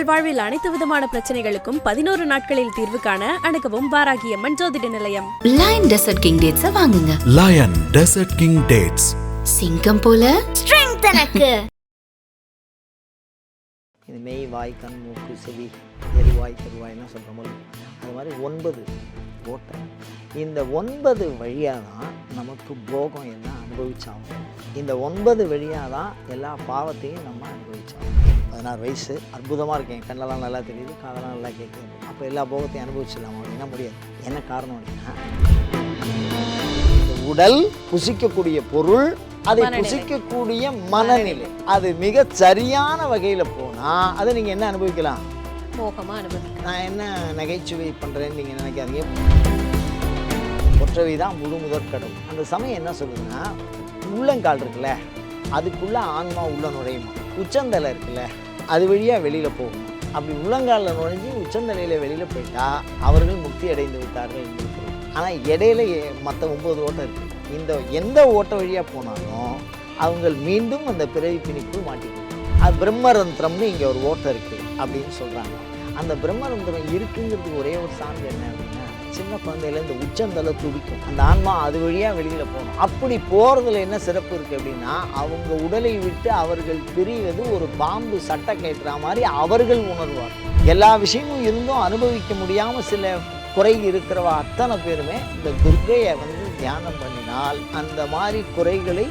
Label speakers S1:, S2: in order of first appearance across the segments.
S1: உங்கள் வாழ்வில் அனைத்து விதமான பிரச்சனைகளுக்கும் பதினோரு நாட்களில் தீர்வு காண அணுகவும் வாராகியம்மன் ஜோதிட நிலையம்.
S2: லயன் டெசர்ட் கிங் டேட்ஸ வாங்குங்க.
S3: லயன் டெசர்ட் கிங் டேட்ஸ்
S2: சிங்கம் போல.
S4: ஸ்ட்ரென்த் எனக்கு.
S5: இது மெய் வாய் கண் மூக்கு செவி எரிவாய் கருவாய்னா சொல்கிற போது அது மாதிரி ஒன்பது ஓட்டை இந்த ஒன்பது வழியாக தான் நமக்கு போகம் எல்லாம் அனுபவிச்சாகும் இந்த ஒன்பது வழியாக தான் எல்லா பாவத்தையும் நம்ம அனுபவிச்சாகும் பதினாறு வயசு அற்புதமாக இருக்கேன் என் கண்ணெல்லாம் நல்லா தெரியுது காதெல்லாம் நல்லா கேட்குது அப்போ எல்லா போகத்தையும் அனுபவிச்சிடலாமா அப்படின்னா முடியாது. என்ன காரணம் அப்படின்னா உடல் புசிக்கக்கூடிய பொருள் அதை. புசிக்கக்கூடிய மனநிலை. அது மிக சரியான வகையில் போனால் அதை நீங்கள் என்ன அனுபவிக்கலாம்? நான் என்ன நகைச்சுவை பண்ணுறேன்னு நீங்கள் நினைக்காதீங்க. ஒற்றவை தான் முழு முதற் கடவுள். அந்த சமயம் என்ன சொல்லுதுன்னா உள்ளங்கால் இருக்குல்ல அதுக்குள்ளே ஆன்மா உள்ள நுழையுமா? உச்சந்தலை இருக்குல்ல அது வழியாக வெளியில் போகும் அப்படி உள்ளங்காலில் நுழைஞ்சு உச்சந்தலையில் வெளியில் போயிட்டால் அவர்கள் முக்தி அடைந்து விட்டார்கள் என்று ஆனால் இடையில மற்ற ஒம்பது ஓட்டம் இருக்குது இந்த எந்த ஓட்ட வழியாக போனாலும் அவங்க மீண்டும் அந்த பிறவி பிணிக்குள் மாட்டிக்கணும் அது பிரம்மரந்திரம்னு இங்கே ஒரு ஓட்டம் இருக்குது அப்படின்னு சொல்கிறாங்க அந்த பிரம்மரந்திரம் இருக்குங்கிறதுக்கு ஒரே ஒரு சான்று என்ன அப்படின்னா சின்ன குழந்தையில இந்த உச்சந்தலை துடிக்கும் அந்த ஆன்மா அது வழியாக வெளியில் போகணும். அப்படி போகிறதுல என்ன சிறப்பு இருக்குது அப்படின்னா அவங்க உடலை விட்டு அவர்கள் பிரிவது ஒரு பாம்பு சட்டை கேட்குற மாதிரி அவர்கள் உணர்வார். எல்லா விஷயமும் இருந்தும் அனுபவிக்க முடியாமல் சில குறை இருக்கிறவ அத்தனை பேருமே இந்த துர்க்கையை வந்து தியானம் பண்ணினால் அந்த மாதிரி குறைகளை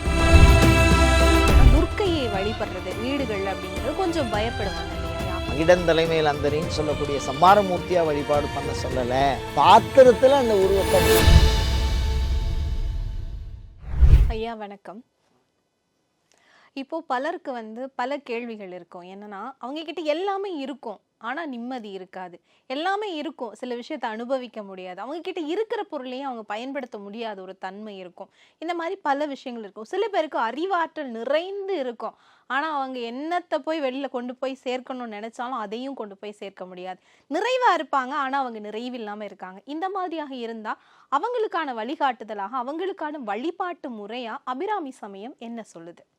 S6: துர்க்கையை வழிபடுறது வீடுகள் அப்படிங்கிறது கொஞ்சம் பயப்படுவாங்க.
S5: இடந்தலைமையில் அந்தரின்னு சொல்லக்கூடிய சம்மாரமூர்த்தியாக வழிபாடு பண்ண சொல்லலை. பாத்திரத்தில் அந்த உருவத்தை
S6: ஐயா வணக்கம். இப்போ பலருக்கு வந்து பல கேள்விகள் இருக்கும். என்னன்னா அவங்க கிட்ட எல்லாமே இருக்கும். ஆனால் நிம்மதி இருக்காது. எல்லாமே இருக்கும். சில விஷயத்தை அனுபவிக்க முடியாது. அவங்க கிட்ட இருக்கிற பொருளையும் அவங்க பயன்படுத்த முடியாத ஒரு தன்மை இருக்கும். இந்த மாதிரி பல விஷயங்கள் இருக்கும். சில பேருக்கு அறிவாற்றல் நிறைந்து இருக்கும். ஆனால் அவங்க என்னத்தை போய் வெளியில் கொண்டு போய் சேர்க்கணும்னு நினச்சாலும் அதையும் கொண்டு போய் சேர்க்க முடியாது. நிறைவாக இருப்பாங்க. ஆனால் அவங்க நிறைவு இருக்காங்க. இந்த மாதிரியாக இருந்தால் அவங்களுக்கான வழிகாட்டுதலாக அவங்களுக்கான வழிபாட்டு முறையாக அபிராமி சமயம் என்ன சொல்லுது?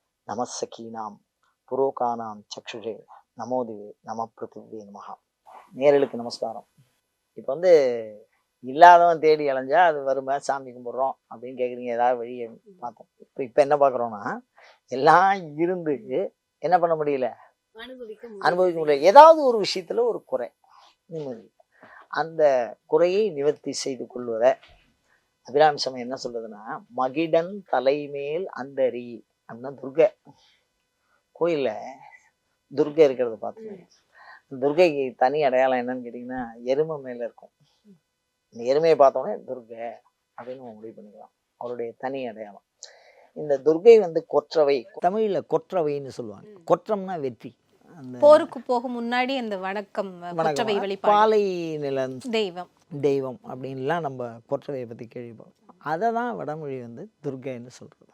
S5: நமசகீனாம் புரோகானாம் சக்ஷுஷே. நமோதிவே நம பிருத்திவே நமஹா. நேரலுக்கு நமஸ்காரம். இப்போ வந்து இல்லாதவன் தேடி அலைஞ்சா அது வருமா சாமி கும்பிட்றோம் அப்படின்னு கேட்குறீங்க ஏதாவது வழியை பார்த்தோம். இப்போ இப்போ என்ன பார்க்குறோன்னா எல்லாம் இருந்து என்ன பண்ண முடியல. அனுபவிக்க முடியல. ஏதாவது ஒரு விஷயத்துல ஒரு குறை நிம்மதி. அந்த குறையை நிவர்த்தி செய்து கொள்வத அபிராமி சமயம் என்ன சொல்லுதுன்னா மகிடன் தலைமேல் அந்தரி. அப்படின்னா துர்கை. கோயில்ல துர்கை இருக்கிறத பார்த்துக்கோங்க. துர்கைக்கு தனி அடையாளம் என்னன்னு கேட்டிங்கன்னா எருமை மேல இருக்கும். இந்த எருமையை பார்த்தோன்னே துர்கை அப்படின்னு முடிவு பண்ணிக்கலாம். அவருடைய தனி அடையாளம். இந்த துர்கை வந்து கொற்றவை. தமிழ்ல கொற்றவைன்னு சொல்லுவாங்க. கொற்றம்னா வெற்றி.
S6: போருக்கு போக முன்னாடி அந்த வணக்கம் கொற்றவை. வழிபாடு.
S5: பாலை நிலம்.
S6: தெய்வம்.
S5: தெய்வம் அப்படின்லாம் நம்ம கொற்றவையை பற்றி கேள்விப்போம் அதை தான் வடமொழி வந்து துர்கைன்னு சொல்கிறது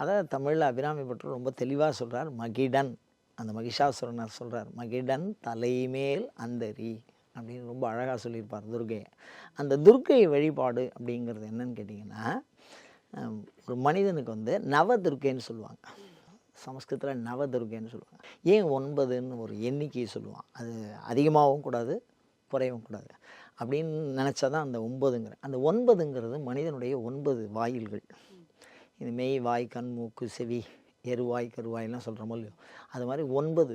S5: அதை தமிழில் அபிராமி பற்று ரொம்ப தெளிவாக சொல்கிறார். மகிடன் அந்த மகிஷாசுரனர் சொல்கிறார் மகிடன் தலைமேல் அந்தரி அப்படின்னு ரொம்ப அழகாக சொல்லியிருப்பார் துர்கையை. அந்த துர்கை வழிபாடு அப்படிங்கிறது என்னன்னு கேட்டிங்கன்னா ஒரு மனிதனுக்கு வந்து நவதுர்க்கைன்னு சொல்லுவாங்க. சமஸ்கிருதத்தில் நவதுர்க்கைன்னு சொல்லுவாங்க. ஏன் ஒன்பதுன்னு ஒரு எண்ணிக்கையை சொல்லுவான்? அது அதிகமாகவும் கூடாது குறையவும் கூடாது அப்படின்னு நினச்சா தான் அந்த ஒன்பதுங்கிற. அந்த ஒன்பதுங்கிறது மனிதனுடைய ஒன்பது வாயில்கள். இது மெய் வாய் கண் மூக்கு செவி எருவாய் கருவாய்லாம் சொல்கிறோமோ இல்லையோ? அது மாதிரி ஒன்பது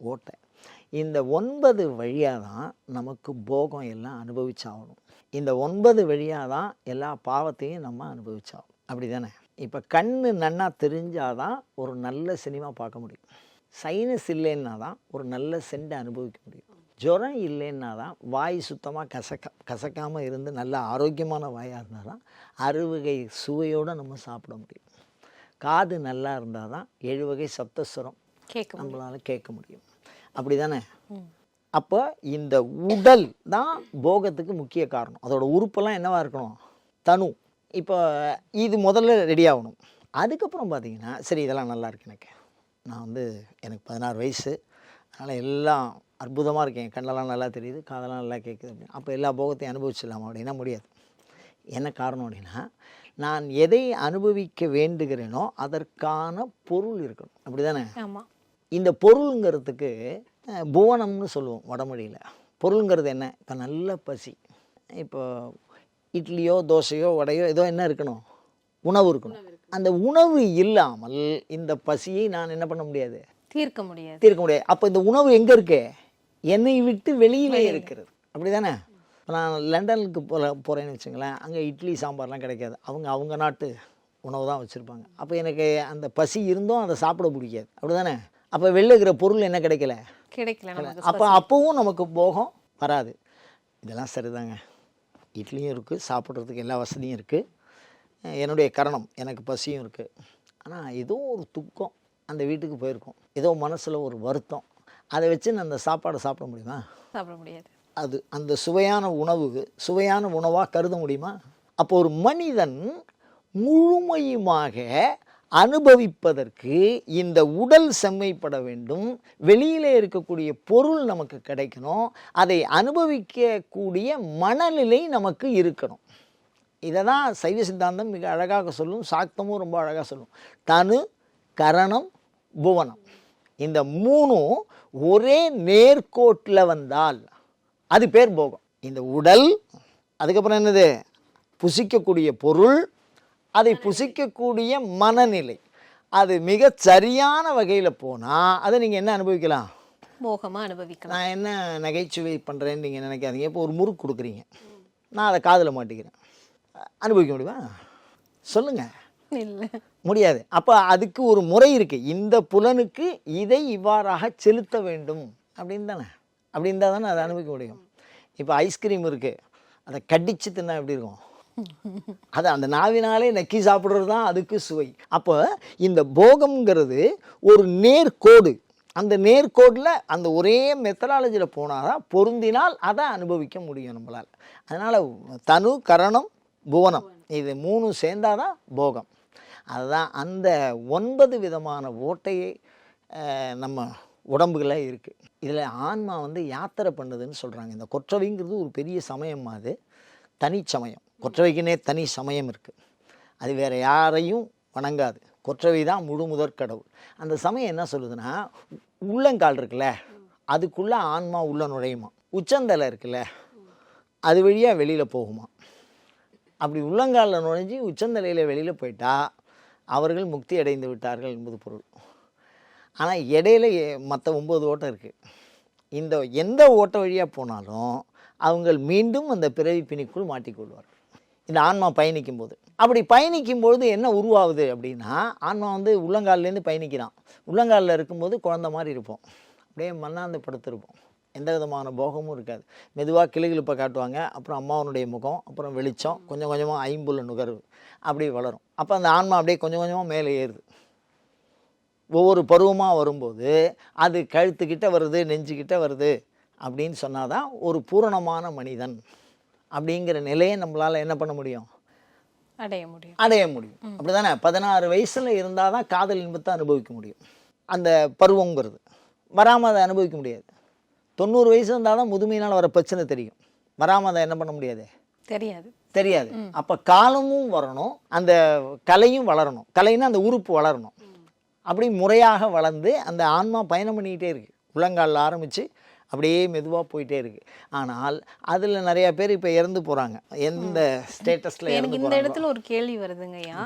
S5: ஓட்டை. இந்த ஒன்பது வழியாக தான் நமக்கு போகம் எல்லாம் அனுபவிச்சாகணும். இந்த ஒன்பது வழியாக தான் எல்லா பாவத்தையும் நம்ம அனுபவிச்சாகணும். அப்படி தானே இப்போ கண்ணு நன்னா தெரிஞ்சால் தான் ஒரு நல்ல சினிமா பார்க்க முடியும். சைனஸ் இல்லைன்னா தான் ஒரு நல்ல செண்டை அனுபவிக்க முடியும். ஜுரம் இல்லைன்னா தான் வாய் சுத்தமாக கசக்க கசக்காமல் இருந்து நல்ல ஆரோக்கியமான வாயாக இருந்தால் தான் அறுவகை சுவையோடு நம்ம சாப்பிட முடியும். காது நல்லா இருந்தால் தான் ஏழு வகை சப்தஸ்வரம்
S6: கேட்க.
S5: நம்மளால் கேட்க முடியும். அப்படி தானே? அப்போ இந்த உடல் தான் போகத்துக்கு முக்கிய காரணம். அதோட உறுப்பெல்லாம் என்னவா இருக்கணும்? தனு. இப்போ இது முதல்ல ரெடி ஆகணும். அதுக்கப்புறம் பார்த்தீங்கன்னா சரி இதெல்லாம் நல்லா இருக்கு எனக்கு. நான் வந்து எனக்கு பதினாறு வயசு. அதனால் எல்லாம் அற்புதமாக இருக்கேன். கண்ணெல்லாம் நல்லா தெரியுது காதெல்லாம் நல்லா கேட்குது அப்படின்னு. அப்போ எல்லா போகத்தையும் அனுபவிச்சிடலாமா அப்படின்னா முடியாது. என்ன காரணம் அப்படின்னா நான் எதை அனுபவிக்க வேண்டுகிறேனோ அதற்கான பொருள் இருக்கணும். அப்படி தானே இந்த பொருளுங்கிறதுக்கு புவனம்னு சொல்லுவோம் வடமொழியில். பொருளுங்கிறது என்ன? இப்போ நல்ல பசி. இப்போ இட்லியோ தோசையோ வடையோ ஏதோ என்ன இருக்கணும். உணவு இருக்கணும். அந்த உணவு இல்லாமல் இந்த பசியை நான் என்ன பண்ண முடியாது?
S6: தீர்க்க முடியாது.
S5: தீர்க்க முடியாது. அப்போ இந்த உணவு எங்கே இருக்கு? என்னை விட்டு வெளியிலே இருக்கிறது. அப்படி தானே நான் லண்டனுக்கு போல போகிறேன்னு வச்சுங்களேன் அங்கே இட்லி சாம்பார்லாம் கிடைக்காது. அவங்க அவங்க நாட்டு உணவு தான் வச்சுருப்பாங்க. அப்போ எனக்கு அந்த பசி இருந்தும் அதை சாப்பிட பிடிக்காது. அப்படி தானே அப்போ வெளில இருக்கிற பொருள் என்ன கிடைக்கல?
S6: கிடைக்கல
S5: அப்போ அப்போவும் நமக்கு போகம் வராது. இதெல்லாம் சரிதாங்க. இட்லியும் இருக்குது சாப்பிட்றதுக்கு எல்லா வசதியும் இருக்குது என்னுடைய கரணம் எனக்கு பசியும் இருக்குது ஆனால் ஏதோ ஒரு துக்கம் அந்த வீட்டுக்கு போயிருக்கோம். ஏதோ மனசில் ஒரு வருத்தம். அதை வச்சு நான் அந்த சாப்பாடை சாப்பிட முடியுமா?
S6: சாப்பிட முடியாது.
S5: அது அந்த சுவையான உணவு சுவையான உணவாக கருத முடியுமா? அப்போ ஒரு மனிதன் முழுமையுமாக அனுபவிப்பதற்கு இந்த உடல் செம்மைப்பட வேண்டும். வெளியிலே இருக்கக்கூடிய பொருள் நமக்கு கிடைக்கணும். அதை அனுபவிக்கக்கூடிய மனநிலை நமக்கு இருக்கணும். இதை தான் சைவ சித்தாந்தம் மிக அழகாக சொல்லும் சாக்தமும் ரொம்ப அழகாக சொல்லும். தனு கரணம் புவனம். இந்த மூணும் ஒரே நேர்கோட்டில் வந்தால் அது பேர் போகம். இந்த உடல் அதுக்கப்புறம் என்னது? புசிக்கக்கூடிய பொருள் அதை புசிக்கக்கூடிய மனநிலை. அது மிகச் சரியான வகையில் போனால் அதை நீங்கள் என்ன அனுபவிக்கலாம்?
S6: போகமா அனுபவிக்கலாம்.
S5: நான் என்ன நகைச்சுவை பண்ணுறேன்னு நீங்கள் நினைக்காதீங்க. இப்போ ஒரு முறுக்கு கொடுக்குறீங்க. நான் அதை காதில் மாட்டிக்கிறேன். அனுபவிக்க முடியுமா? சொல்லுங்கள்
S6: இல்ல.
S5: முடியாது. அப்போ அதுக்கு ஒரு முறை இருக்குது இந்த புலனுக்கு இதை இவ்வாறாக செலுத்த வேண்டும். அப்படின்னு தானே? அப்படி இருந்தால் தானே அதை அனுபவிக்க முடியும். இப்போ ஐஸ்கிரீம் இருக்குது அதை கடிச்சு தின்னா எப்படி இருக்கும்? அது அந்த நாவினாலே நக்கி சாப்பிட்றது தான் அதுக்கு சுவை. அப்போ இந்த போகம்ங்கிறது ஒரு நேர்கோடு. அந்த நேர்கோடில் அந்த ஒரே மெத்தடாலஜியில் போனால் தான் பொருந்தினால் அதை அனுபவிக்க முடியும் நம்மளால். அதனால் தனு கரணம் புவனம். இது மூணும் சேர்ந்தாதான் போகம். அதுதான் அந்த ஒன்பது விதமான ஓட்டையை நம்ம உடம்புகளே இருக்குது இதில் ஆன்மா வந்து யாத்திரை பண்ணுதுன்னு சொல்கிறாங்க இந்த கொற்றவைங்கிறது ஒரு பெரிய சமயம் அது. தனி சமயம். கொற்றவைக்குனே தனி சமயம் இருக்குது அது வேறு யாரையும் வணங்காது. கொற்றவை தான் முழு முதற் கடவுள். அந்த சமயம் என்ன சொல்லுதுன்னா உள்ளங்கால் இருக்குல்ல அதுக்குள்ளே ஆன்மா உள்ள நுழையுமா? உச்சந்தலை இருக்குல்ல அது வழியாக வெளியில் போகுமா? அப்படி உள்ளங்காலில் நுழைஞ்சு உச்சந்தலையில் வெளியில் போயிட்டா அவர்கள் முக்தி அடைந்து விட்டார்கள் என்பது பொருள். ஆனால் இடையில மற்ற ஒம்பது ஓட்டம் இருக்குது இந்த எந்த ஓட்ட வழியாக போனாலும் அவங்கள் மீண்டும் அந்த பிறவி பிணிக்குள் மாட்டிக்கொள்வார்கள். இந்த ஆன்மா பயணிக்கும் போது அப்படி பயணிக்கும் பொழுது என்ன உருவாகுது அப்படின்னா ஆன்மா வந்து உள்ளங்கால்லேருந்து பயணிக்கிறான். உள்ளங்காலில் இருக்கும்போது குழந்த மாதிரி இருப்போம். அப்படியே மண்ணாந்து படுத்திருப்போம். எந்த விதமான போகமும் இருக்காது. மெதுவாக கிளுகிழுப்பை காட்டுவாங்க. அப்புறம் அம்மாவனுடைய முகம் அப்புறம் வெளிச்சம் கொஞ்சம் கொஞ்சமாக ஐம்புல நுகர்வு. அப்படி வளரும். அப்போ அந்த ஆன்மா அப்படியே கொஞ்சம் கொஞ்சமாக மேலே ஏறுது. ஒவ்வொரு பருவமாக வரும்போது அது கழுத்துக்கிட்ட வருது நெஞ்சுக்கிட்ட வருது அப்படின்னு சொன்னால் தான் ஒரு பூரணமான மனிதன் அப்படிங்கிற நிலையை நம்மளால் என்ன பண்ண முடியும்?
S6: அடைய முடியும்.
S5: அடைய முடியும். அப்படிதானே? பதினாறு வயசில் இருந்தால் தான் காதல் இன்பத்தை அனுபவிக்க முடியும். அந்த பருவங்கிறது. வராமல் அதை அனுபவிக்க முடியாது. தொண்ணூறு வயசு இருந்தால் தான் முதுமையினால் வர பிரச்சனை தெரியும். வராமல் அதை என்ன பண்ண முடியாது?
S6: தெரியாது.
S5: தெரியாது. அப்போ காலமும் வரணும் அந்த கலையும் வளரணும். கலைன்னா அந்த உறுப்பு வளரணும். அப்படி முறையாக வளர்ந்து அந்த ஆன்மா பயணம் பண்ணிக்கிட்டே இருக்கு. உள்ளங்காலில் ஆரம்பித்து அப்படியே மெதுவாக போயிட்டே இருக்கு. ஆனால் அதில் நிறைய பேர் இப்போ இறந்து போகிறாங்க எந்த ஸ்டேட்டஸில்
S6: எனக்கு இந்த இடத்துல ஒரு கேள்வி வருதுங்க ஐயா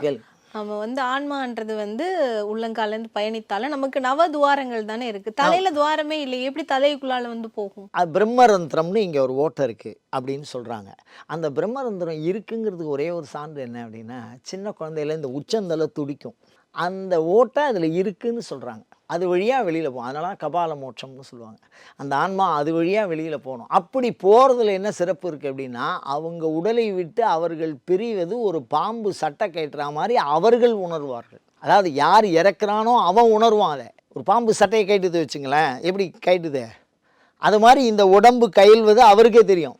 S6: நம்ம வந்து ஆன்மான்றது வந்து உள்ளங்கால இருந்து பயணித்தாலும் நமக்கு நவ துவாரங்கள் தானே இருக்கு. தலையில துவாரமே இல்லை எப்படி தலைக்குள்ளால வந்து போகும்?
S5: அது பிரம்மரந்திரம்னு இங்கே ஒரு ஓட்டம் இருக்குது அப்படின்னு சொல்கிறாங்க அந்த பிரம்மரந்திரம் இருக்குங்கிறதுக்கு ஒரே ஒரு சான்று என்ன அப்படின்னா சின்ன குழந்தையில இந்த உச்சந்தலை துடிக்கும். அந்த ஓட்டை அதில் இருக்குன்னு சொல்கிறாங்க அது வழியாக வெளியில் போகும் அதனால கபால மோட்சம்னு சொல்லுவாங்க. அந்த ஆன்மா அது வழியாக வெளியில் போகணும். அப்படி போகிறதுல என்ன சிறப்பு இருக்குது அப்படின்னா அவங்க உடலை விட்டு அவர்கள் பிரிவது ஒரு பாம்பு சட்டை கட்டுற மாதிரி அவர்கள் உணர்வார்கள். அதாவது யார் இறக்குறானோ அவன் உணர்வான் அதை. ஒரு பாம்பு சட்டையை கேட்டுது வச்சுங்களேன். எப்படி கேட்டுது அது மாதிரி இந்த உடம்பு கையில்வது அவருக்கே தெரியும்.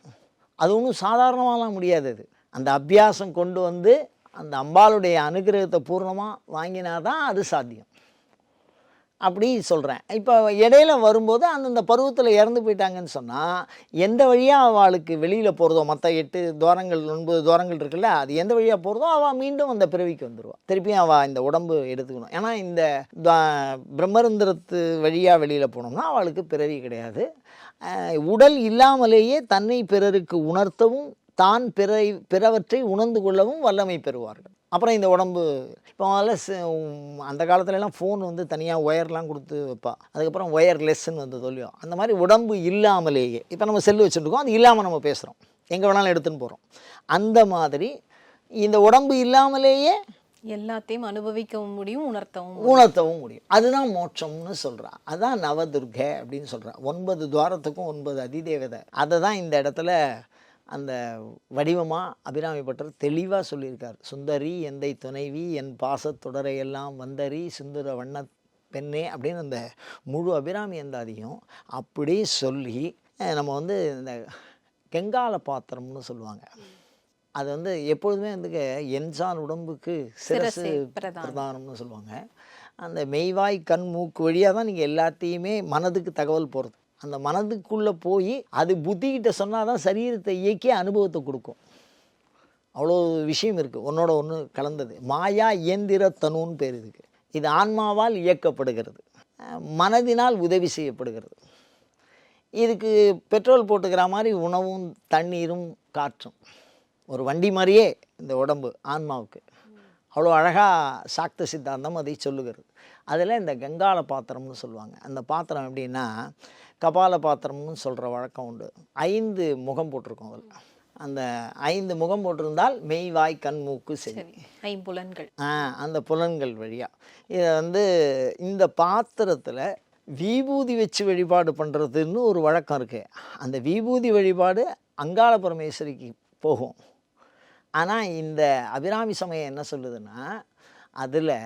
S5: அது ஒன்றும் சாதாரணமாலாம் முடியாது அது. அந்த அபியாசம் கொண்டு வந்து அந்த அம்பாளுடைய அனுகிரகத்தை பூர்ணமாக வாங்கினா தான் அது சாத்தியம். அப்படி சொல்கிறேன் இப்போ இடையில வரும்போது அந்தந்த பருவத்தில் இறந்து போயிட்டாங்கன்னு சொன்னால் எந்த வழியாக அவளுக்கு வெளியில் போகிறதோ மற்ற எட்டு துவாரங்கள் ஒன்பது துவாரங்கள் இருக்குல்ல அது எந்த வழியாக போகிறதோ அவள் மீண்டும் அந்த பிறவிக்கு வந்துடுவாள் திருப்பியும் அவள் இந்த உடம்பு எடுத்துக்கணும். ஏன்னா இந்த துவா- பிரம்மரந்திரத்து வழியாக வெளியில் போனோம்னா அவளுக்கு பிறவி கிடையாது. உடல் இல்லாமலேயே தன்னை பிறருக்கு உணர்த்தவும் தான் பிற பிறவற்றை உணர்ந்து கொள்ளவும் வல்லமை பெறுவார்கள். அப்புறம் இந்த உடம்பு இப்போ உம், அந்த காலத்துலலாம் ஃபோன் வந்து தனியாக ஒயர்லாம் கொடுத்து வைப்பா. அதுக்கப்புறம் ஒயர்லெஸ்ன்னு வந்து சொல்லியும் அந்த மாதிரி உடம்பு இல்லாமலேயே இப்போ நம்ம செல்லு வச்சுருக்கோம் அது இல்லாமல் நம்ம பேசுகிறோம் எங்கே வேணாலும் எடுத்துன்னு போகிறோம் அந்த மாதிரி இந்த உடம்பு இல்லாமலேயே
S6: எல்லாத்தையும் அனுபவிக்கவும் முடியும் உணர்த்தவும்.
S5: உணர்த்தவும் முடியும். அதுதான் மோட்சம்னு சொல்றா. அதான் நவதுர்கை அப்படின்னு சொல்றா. ஒன்பது துவாரத்துக்கும் ஒன்பது அதிதேவதை. அதை தான் இந்த இடத்துல அந்த வடிவமாக அபிராமி பட்டர் தெளிவாக சொல்லியிருக்கார். சுந்தரி எந்தை துணைவி என் பாசத்தொடரையெல்லாம் வந்தரி சுந்தர வண்ண பெண்ணே அப்படின்னு அந்த முழு அபிராமி எந்தாதியும் அப்படியே சொல்லி நம்ம வந்து இந்த கெங்கால பாத்திரம்னு சொல்லுவாங்க. அது வந்து எப்பொழுதுமே வந்து என்சான் உடம்புக்கு சிரசு
S6: சிரசே பிரதானம்.
S5: பிரதானம்னு சொல்லுவாங்க. அந்த மெய்வாய் கண் மூக்கு வழியாக தான் நீங்கள் எல்லாத்தையுமே மனதுக்கு தகவல் போகிறது அந்த மனதுக்குள்ளே போய் அது புத்திக்கிட்ட சொன்னால் தான் சரீரத்தை இயக்கி அனுபவத்தை கொடுக்கும். அவ்வளோ விஷயம் இருக்குது ஒன்றோட ஒன்று கலந்தது. மாயா இயந்திர தனுன்னு பேர் இதுக்கு. இது ஆன்மாவால் இயக்கப்படுகிறது. மனதினால் உதவி செய்யப்படுகிறது. இதுக்கு பெட்ரோல் போட்டுக்கிற மாதிரி உணவும் தண்ணீரும் காற்றும். ஒரு வண்டி மாதிரியே இந்த உடம்பு ஆன்மாவுக்கு. அவ்வளோ அழகாக சாக்த சித்தாந்தம் அதை சொல்லுகிறது. அதில் இந்த கங்காள பாத்திரம்னு சொல்லுவாங்க. அந்த பாத்திரம் எப்படின்னா கபால பாத்திரம்னு சொல்கிற வழக்கம் உண்டு. ஐந்து முகம் போட்டிருக்கோம் அதில். அந்த ஐந்து முகம் போட்டிருந்தால் மெய் வாய் கண் மூக்கு
S6: சரி ஐம்புலன்கள்.
S5: ஆ அந்த புலன்கள் வழியாக இதை வந்து இந்த பாத்திரத்தில் விபூதி வச்சு வழிபாடு பண்ணுறதுன்னு ஒரு வழக்கம் இருக்குது அந்த விபூதி வழிபாடு அங்காள பரமேஸ்வரிக்கு போகும். ஆனால் இந்த அபிராமி சமயம் என்ன சொல்லுதுன்னா அதில்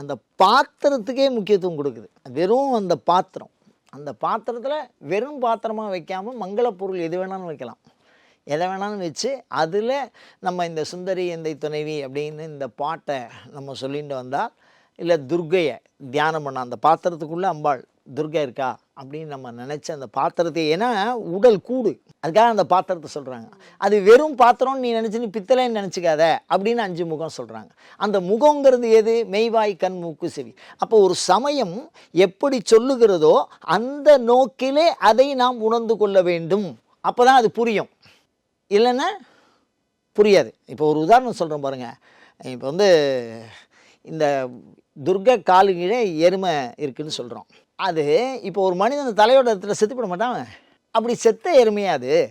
S5: அந்த பாத்திரத்துக்கே முக்கியத்துவம் கொடுக்குது. வெறும் அந்த பாத்திரம். அந்த பாத்திரத்தில் வெறும் பாத்திரமாக வைக்காமல் மங்களப்பொருள் எது வேணாலும் வைக்கலாம். எதை வேணாலும் வச்சு அதில் நம்ம இந்த சுந்தரி எந்தை துணைவி அப்படின்னு இந்த பாட்டை நம்ம சொல்லிட்டு வந்தால் இல்லை துர்க்கையை தியானம் பண்ண அந்த பாத்திரத்துக்குள்ளே அம்பாள் துர்கை இருக்கா? அப்படின்னு நம்ம நினச்ச அந்த பாத்திரத்தை ஏன்னா உடல் கூடு. அதுக்காக அந்த பாத்திரத்தை சொல்கிறாங்க அது வெறும் பாத்திரம்னு நீ நினச்சி நீ பித்தளைன்னு நினச்சிக்காத அப்படின்னு அஞ்சு முகம் சொல்கிறாங்க அந்த முகங்கிறது எது? மெய்வாய் கண் மூக்கு செவி. அப்போ ஒரு சமயம் எப்படி சொல்லுகிறதோ அந்த நோக்கிலே அதை நாம் உணர்ந்து கொள்ள வேண்டும். அப்போ தான் அது புரியும். இல்லைன்னா புரியாது. இப்போ ஒரு உதாரணம் சொல்கிறேன் பாருங்கள் இப்போ வந்து இந்த துர்க காலுகிழே எருமை இருக்குதுன்னு சொல்கிறோம் அது இப்போ ஒரு மனிதன் தலையோட இடத்துல செத்து மாட்டான் அப்படி செத்த எருமையா அது?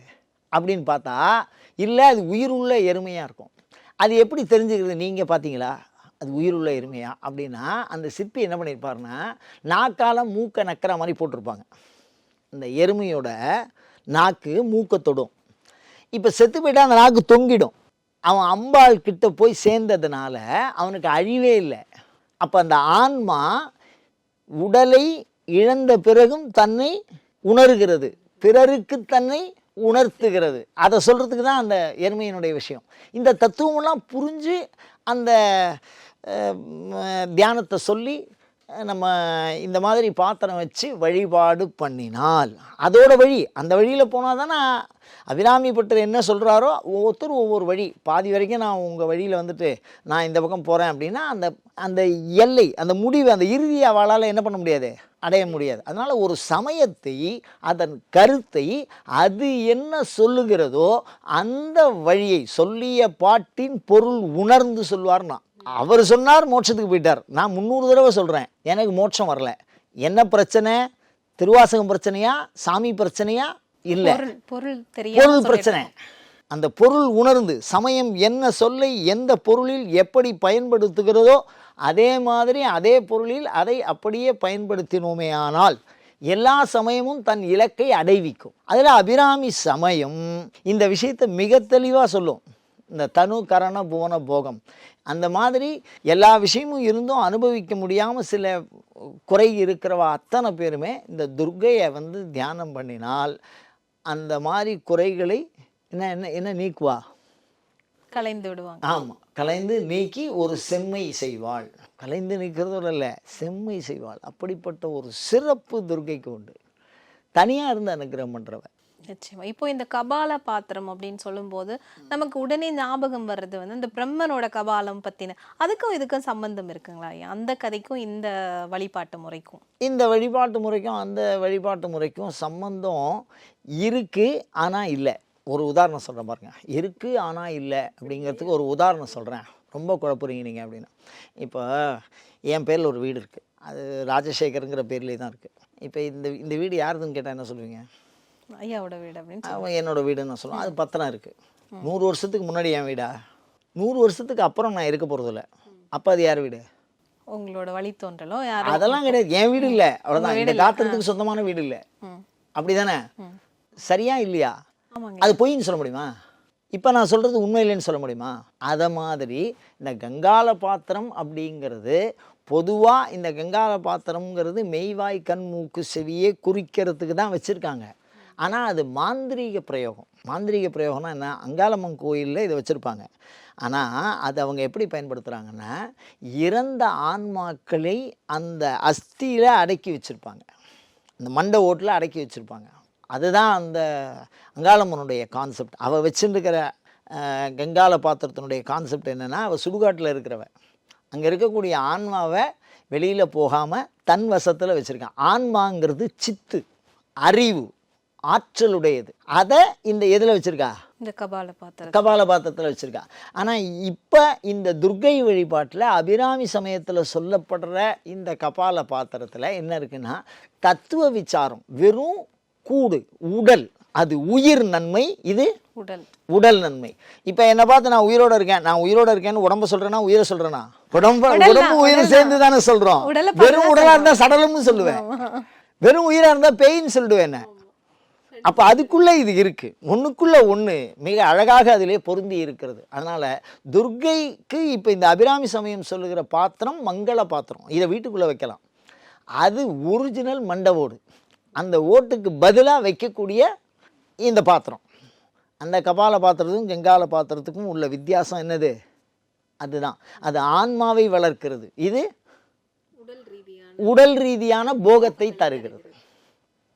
S5: அப்படின்னு பார்த்தா இல்லை அது உயிருள்ள எருமையாக இருக்கும். அது எப்படி தெரிஞ்சுக்கிறது நீங்கள் பார்த்தீங்களா? அது உயிருள்ள எருமையா? அப்படின்னா அந்த சிற்பி என்ன பண்ணியிருப்பாருன்னா நாக்கால் மூக்கை நக்கிற மாதிரி போட்டிருப்பாங்க. இந்த எருமையோட நாக்கு மூக்கை தொடும். இப்போ செத்து போயிட்டால் அந்த நாக்கு தொங்கிடும். அவன் அம்பாள் கிட்ட போய் சேர்ந்ததுனால அவனுக்கு அழிவே இல்லை. அப்போ அந்த ஆன்மா உடலை இழந்த பிறகும் தன்னை உணர்கிறது. பிறருக்கு தன்னை உணர்த்துகிறது. அதை சொல்கிறதுக்கு தான் அந்த எருமையினுடைய விஷயம். இந்த தத்துவமெல்லாம் புரிஞ்சு அந்த தியானத்தை சொல்லி நம்ம இந்த மாதிரி பாத்திரம் வச்சு வழிபாடு பண்ணினால் அதோட வழி அந்த வழியில் போனால் தானே அபிராமி பட்டர் என்ன சொல்கிறாரோ ஒவ்வொருத்தரும் ஒவ்வொரு வழி. பாதி வரைக்கும் நான் உங்கள் வழியில் வந்துட்டு நான் இந்த பக்கம் போகிறேன் அப்படின்னா அந்த அந்த எல்லை அந்த முடிவு அந்த இறுதி அவளால் என்ன பண்ண முடியாது? அடைய முடியாது. அதனால் ஒரு சமயத்தை அதன் கருத்தை அது என்ன சொல்லுகிறதோ அந்த வழியை சொல்லிய பாட்டின் பொருள் உணர்ந்து சொல்வார்னா அவர் சொன்னார் மோட்சத்துக்கு போயிட்டார். நான் முந்நூறு தடவை சொல்கிறேன் எனக்கு மோட்சம் வரல. என்ன பிரச்சனை? திருவாசகம் பிரச்சனையா? சாமி பிரச்சனையா? இல்லை.
S6: பொருள் பொருள்
S5: பிரச்சனை. அந்த பொருள் உணர்ந்து சமயம் என்ன சொல்லை எந்த பொருளில் எப்படி பயன்படுத்துகிறதோ அதே மாதிரி அதே பொருளில் அதை அப்படியே பயன்படுத்தினோமே ஆனால் எல்லா சமயமும் தன் இலக்கை அடைவிக்கும். அதில் அபிராமி சமயம். இந்த விஷயத்தை மிக தெளிவாக சொல்லும். இந்த தனு கரண புவன போகம். அந்த மாதிரி எல்லா விஷயமும் இருந்தும் அனுபவிக்க முடியாமல் சில குறை இருக்கிறவ அத்தனை பேருமே இந்த துர்க்கையை வந்து தியானம் பண்ணினால் அந்த மாதிரி குறைகளை என்ன என்ன என்ன நீக்குவா?
S6: கலைந்து விடுவாங்க.
S5: ஆமாம் கலைந்து நீக்கி ஒரு செம்மை செய்வாள். கலைந்து நீக்கிறதோட இல்லை செம்மை செய்வாள். அப்படிப்பட்ட ஒரு சிறப்பு துர்க்கைக்கு உண்டு. தனியாக இருந்து அனுகிரகம் பண்ணுறவ
S6: நிச்சயமா. இப்போ இந்த கபால பாத்திரம் அப்படின்னு சொல்லும்போது நமக்கு உடனே ஞாபகம் வர்றது வந்து இந்த பிரம்மனோட கபாலம் பத்தின அதுக்கும் இதுக்கும் சம்பந்தம் இருக்குங்களா? அந்த கதைக்கும் இந்த வழிபாட்டு முறைக்கும்.
S5: இந்த வழிபாட்டு முறைக்கும் அந்த வழிபாட்டு முறைக்கும் சம்பந்தம் இருக்குது ஆனால் இல்லை. ஒரு உதாரணம் சொல்கிறேன் பாருங்க. இருக்குது ஆனால் இல்லை அப்படிங்கிறதுக்கு ஒரு உதாரணம் சொல்கிறேன் ரொம்ப குழப்புறீங்க நீங்கள் அப்படின்னா. இப்போ என் பேரில் ஒரு வீடு இருக்குது அது ராஜசேகருங்கிற பேர்லேயே தான் இருக்குது இப்போ இந்த இந்த வீடு யாருதுன்னு கேட்டால் என்ன சொல்லுவீங்க?
S6: ஐயாவோட வீடு அப்படின்னு
S5: அவன் என்னோட வீடுன்னு சொல்லுவான். அது பத்திரம் இருக்குது நூறு வருஷத்துக்கு முன்னாடி என் வீடா? நூறு வருஷத்துக்கு அப்புறம் நான் இருக்க போகிறதில்ல அப்போ அது யார் வீடு?
S6: உங்களோட வழித்தோன்றலோ யாரும்
S5: அதெல்லாம் கிடையாது. என் வீடு இல்லை. அவ்வளோதான் இந்த காத்திரத்துக்கு சொந்தமான வீடு இல்லை. அப்படிதானே? சரியா இல்லையா? அது பொய்ன்னு சொல்ல முடியுமா? இப்போ நான் சொல்கிறது உண்மை இல்லைன்னு சொல்ல முடியுமா? அதை மாதிரி இந்த கங்கால பாத்திரம் அப்படிங்கிறது பொதுவாக இந்த கங்கால பாத்திரம்ங்கிறது மெய்வாய் கண் மூக்கு செவியே குறிக்கிறதுக்கு தான் வச்சுருக்காங்க. ஆனால் அது மாந்திரீக பிரயோகம். மாந்திரீக பிரயோகம்னா என்ன? அங்காளம்மன் கோயிலில் இதை வச்சுருப்பாங்க. ஆனால் அது அவங்க எப்படி பயன்படுத்துகிறாங்கன்னா இறந்த ஆன்மாக்களை அந்த அஸ்தியில் அடக்கி வச்சுருப்பாங்க. அந்த மண்டை ஓட்டில் அடக்கி வச்சுருப்பாங்க. அதுதான் அந்த அங்காளம்மனுடைய கான்செப்ட். அவள் வச்சுருக்கிற கங்கால பாத்திரத்தினுடைய கான்செப்ட் என்னென்னா அவள் சுடுகாட்டில் இருக்கிறவ. அங்கே இருக்கக்கூடிய ஆன்மாவை வெளியில் போகாமல் தன் வசத்தில் வச்சுருக்கான். ஆன்மாங்கிறது சித்து அறிவு. ஆற்றலுடையது. அதை இந்த எதில் வச்சுருக்கா?
S6: இந்த கபால பாத்திரம்
S5: கபால பாத்திரத்தில் வச்சுருக்கா. ஆனால் இப்போ இந்த துர்க்கை வழிபாட்டில் அபிராமி சமயத்தில் சொல்லப்படுற இந்த கபால பாத்திரத்தில் என்ன இருக்குன்னா தத்துவ விசாரம் வெறும் கூடு உடல் அது உயிர் நன்மை இது
S6: உடல்.
S5: உடல் நன்மை. இப்போ என்னை பார்த்து நான் உயிரோட இருக்கேன். நான் உயிரோட இருக்கேன்னு உடம்ப சொல்றேன்னா உயிரை சொல்றேனா? உடம்பு உடம்பு உயிர் சேர்ந்து தானே சொல்றோம். வெறும் உடலா இருந்தா சடலம்னு சொல்லுவேன். வெறும் உயிரா இருந்தா பேயின்னு சொல்லிடுவேன் அப்போ அதுக்குள்ளே இது இருக்கு. ஒண்ணுக்குள்ள ஒண்ணு மிக அழகாக அதிலே பொருந்தி இருக்கிறது. அதனால துர்க்கைக்கு இப்போ இந்த அபிராமி சமயம் சொல்லுகிற பாத்திரம் மங்கள பாத்திரம். இதை வீட்டுக்குள்ளே வைக்கலாம். அது ஒரிஜினல் மண்டை ஓடு. அந்த ஓட்டுக்கு பதிலாக வைக்கக்கூடிய இந்த பாத்திரம். அந்த கபால பாத்திரத்துக்கும் கங்கால பாத்திரத்துக்கும் உள்ள வித்தியாசம் என்னது? அதுதான். அது ஆன்மாவை வளர்க்கிறது. இது உடல் ரீதியான போகத்தை தருகிறது.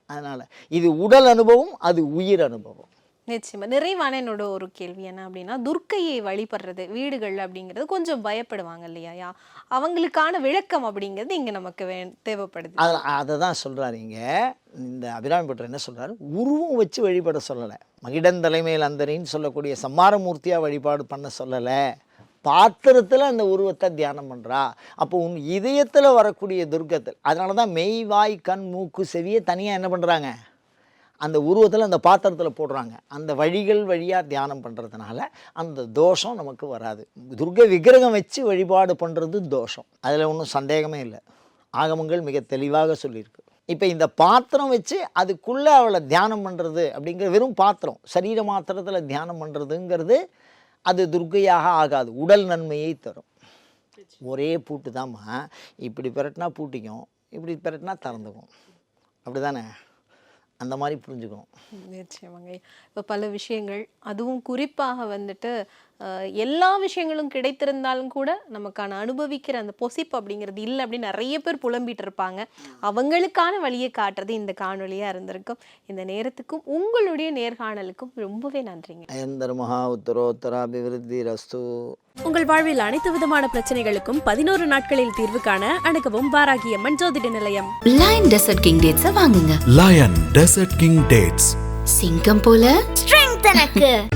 S5: அதனால் இது உடல் அனுபவம் அது உயிர் அனுபவம்.
S6: நிச்சயமா. நிறைவான என்னோட ஒரு கேள்வி என்ன அப்படின்னா துர்க்கையை வழிபடுறது வீடுகள் அப்படிங்கிறது கொஞ்சம் பயப்படுவாங்க இல்லையா? அவங்களுக்கான விளக்கம் அப்படிங்கிறது இங்க நமக்கு வே தேவைப்படுது.
S5: அதில் அதை தான் சொல்கிறாரு இங்கே. இந்த அபிராமி பட்டர் என்ன சொல்றாரு? உருவம் வச்சு வழிபட சொல்லலை. மகிடன் தலைமையில் அந்தரின்னு சொல்லக்கூடிய சம்மாரமூர்த்தியாக வழிபாடு பண்ண சொல்லலை. பாத்திரத்தில் அந்த உருவத்தை தியானம் பண்ணுறா அப்போ உன் இதயத்தில் வரக்கூடிய துர்க்கத்தில் அதனால தான் மெய் வாய் கண் மூக்கு செவியை தனியாக என்ன பண்ணுறாங்க அந்த உருவத்தில் அந்த பாத்திரத்தில் போடுறாங்க. அந்த வழிகள் வழியாக தியானம் பண்ணுறதுனால அந்த தோஷம் நமக்கு வராது. துர்க விக்கிரகம் வச்சு வழிபாடு பண்ணுறது தோஷம். அதில் ஒன்றும் சந்தேகமே இல்லை. ஆகமங்கள் மிக தெளிவாக சொல்லியிருக்கு. இப்போ இந்த பாத்திரம் வச்சு அதுக்குள்ளே அவளை தியானம் பண்ணுறது அப்படிங்கிற வெறும் பாத்திரம். சரீர மாத்திரத்தில் தியானம் பண்ணுறதுங்கிறது அது துர்க்கையாக ஆகாது. உடல் நன்மையை தரும். ஒரே பூட்டு தாம்மா இப்படி பிரட்டினா பூட்டிக்கும். இப்படி பிரட்டினா திறந்துக்கும். அப்படி தானே அந்த மாதிரி புரிஞ்சுக்கணும்.
S6: நிச்சயமாங்க. இப்போ பல விஷயங்கள் அதுவும் குறிப்பாக வந்துட்டு எல்லா விஷயங்களும் கிடைத்திருந்தாலும் கூட நமக்கான அனுபவிக்கிற அந்த பொசிப்பு அப்படிங்கிறது இல்லை அப்படின்னு நிறைய பேர் புலம்பிட்டு இருப்பாங்க. அவங்களுக்கான வழியை காட்டுறது இந்த காணொளியா இருந்திருக்கும். இந்த நேரத்துக்கும் உங்களுடைய நேர்காணலுக்கும் ரொம்பவே நன்றிங்க.
S5: அயந்தர் மகா உத்தரோத்தராபிவிருத்தி ரஸ்து
S1: உங்கள் வாழ்வில் அனைத்து விதமான பிரச்சனைகளுக்கும் பதினோரு நாட்களில் தீர்வு காண அணுகவும் வாராகியம்மன் ஜோதிட நிலையம்.
S2: லயன் டெசர்ட் கிங் டேட்ஸ வாங்குங்க.
S3: Lion Desert King Dates.
S2: சிங்கம் போல.
S4: ஸ்ட்ரெங்க் எனக்கு.